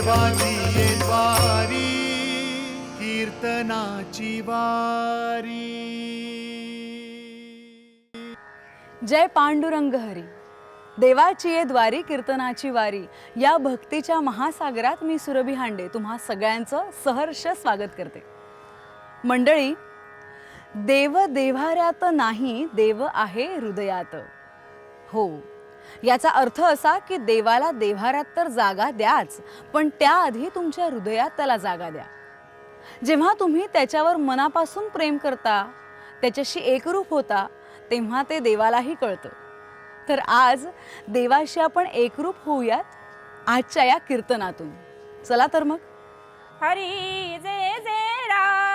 देवाची वारी कीर्तनाची वारी. जय पांडुरंग हरी. देवाची ये द्वारी कीर्तनाची वारी. या भक्तीच्या महासागरात मी सुरभी हांडे तुम्हा सगळ्यांचं सहर्ष स्वागत करते. मंडळी देव देव्हाऱ्यात नाही देव आहे हृदयात. हो याचा अर्थ असा की देवाला देव्हाऱ्यात तर जागा द्याच पण त्याआधी तुमच्या हृदयात त्याला जागा द्या. जेव्हा तुम्ही त्याच्यावर मनापासून प्रेम करता त्याच्याशी एकरूप होता तेव्हा ते देवालाही कळतं. तर आज देवाशी आपण एकरूप होऊयात आजच्या या कीर्तनातून. चला तर मग. हरी जे जे राम.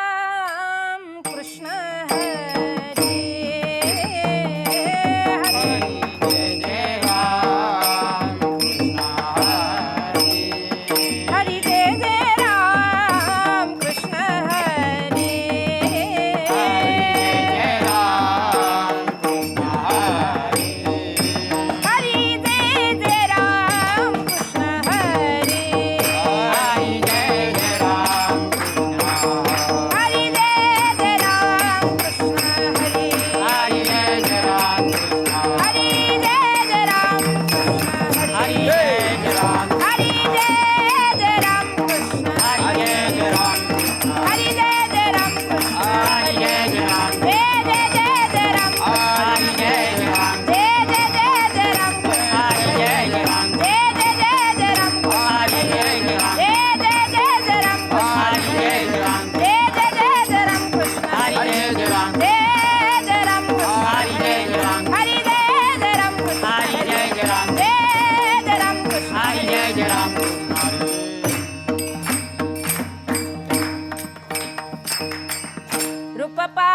Bapak.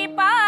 Deepa.